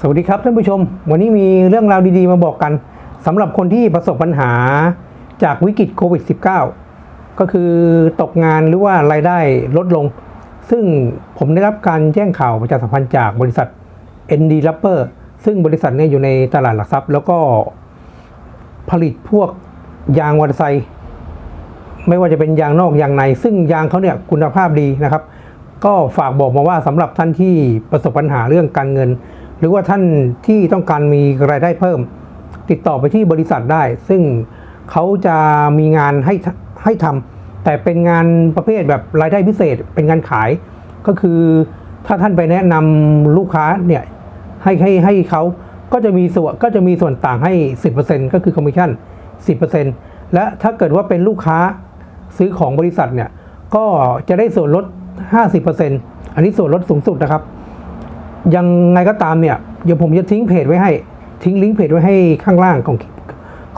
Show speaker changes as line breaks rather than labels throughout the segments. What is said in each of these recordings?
สวัสดีครับท่านผู้ชม วันนี้มีเรื่องราวดีๆ มาบอกกันสำหรับคนที่ประสบปัญหาจากวิกฤตโควิด -19 ก็คือตกงานหรือว่ารายได้ลดลง ซึ่งผมได้รับการแจ้งข่าวประชาสัมพันธ์จากบริษัท ND Rapper ซึ่งบริษัทนี้อยู่ในตลาดหลักทรัพย์ แล้วก็ผลิตพวกยางมอเตอร์ไซค์ไม่ว่าจะเป็นยางนอกยางใน ซึ่งยางเขาเนี่ยคุณภาพดีนะครับ ก็ฝากบอกมาว่าสำหรับท่านที่ประสบปัญหาเรื่องการเงิน หรือว่าท่านที่ต้องการมีรายได้เพิ่ม ติดต่อไปที่บริษัทได้ ซึ่งเขาจะมีงานให้ให้ทำแต่เป็นงานประเภทแบบรายได้พิเศษ เป็นงานขาย ก็คือถ้าท่านไปแนะนำลูกค้าเนี่ยให้ให้ให้เขาก็จะมีส่วนก็จะมีส่วนต่างให้ 10%ก็คือคอมมิชชั่น 10%และถ้าเกิดว่าเป็นลูกค้าซื้อของบริษัทเนี่ยก็จะได้ส่วนลด 50%อันนี้ส่วนลดสูงสุดนะครับ ยังไงก็ตามเนี่ยเดี๋ยวผมจะทิ้งเพจไว้ให้ทิ้งลิงก์เพจไว้ให้ข้างล่างของ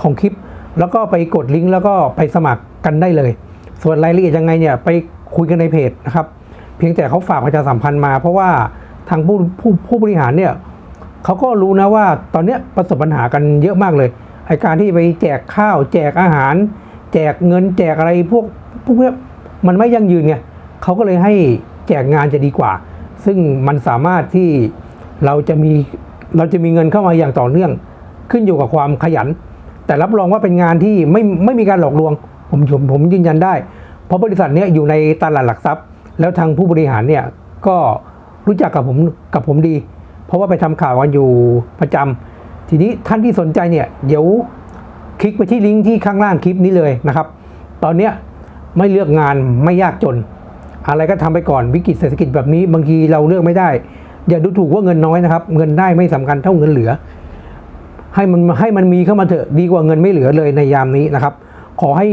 ของคลิป แล้วก็ไปกดลิงก์แล้วก็ไปสมัครกันได้เลย ส่วนรายละเอียดยังไงเนี่ยไปคุยกันในเพจนะครับ เพียงแต่เขาฝากประชาสัมพันธ์มา เพราะว่าทางผู้ผู้ผู้บริหารเนี่ยเขาก็รู้นะว่าตอนเนี้ยประสบปัญหากันเยอะมากเลยไอการที่ไปแจกข้าว แจกอาหาร แจกเงินแจกอะไรพวกพวกเนี้ยมันไม่ยั่งยืนไงเขาก็เลยให้แจกงานจะดีกว่า ซึ่งมันสามารถที่เราจะมีเราจะมีเงินเข้ามาอย่างต่อเนื่อง ขึ้นอยู่กับความขยัน แต่รับรองว่าเป็นงานที่ไม่ไม่มีการหลอกลวง ผมผมผมยืนยันได้ เพราะบริษัทเนี้ยอยู่ในตลาดหลักทรัพย์ แล้วทางผู้บริหารเนี่ยก็รู้จักกับผมกับผมดี เพราะว่าไปทำข่าวกันอยู่ประจำทีนี้ท่านที่สนใจเนี่ยเดี๋ยวคลิกไปที่ลิงก์ที่ข้างล่างคลิปนี้เลยนะครับ ตอนเนี้ยไม่เลือกงานไม่ยากจน อะไรก็ทำไปก่อนวิกฤตเศรษฐกิจแบบนี้บางทีเราเลือกไม่ได้ อย่าดูถูกว่าเงินน้อยนะครับ เงินได้ไม่สำคัญเท่าเงินเหลือ ให้มันให้มันมีเข้ามาเถอะดีกว่าเงินไม่เหลือเลยในยามนี้นะครับ ขอให้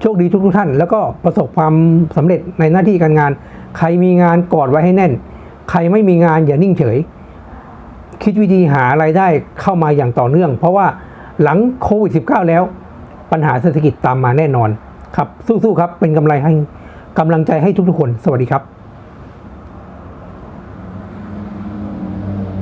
โชคดีทุกทุกท่าน แล้วก็ประสบความสำเร็จในหน้าที่การงาน ใครมีงานกอดไว้ให้แน่น ใครไม่มีงานอย่านิ่งเฉย คิดวิธีหารายได้เข้ามาอย่างต่อเนื่อง เพราะว่าหลังโควิด -19 แล้ว ปัญหาเศรษฐกิจตามมาแน่นอนครับ สู้ๆครับเป็นกำไรให้ กำลังใจให้ทุกๆคน สวัสดีครับ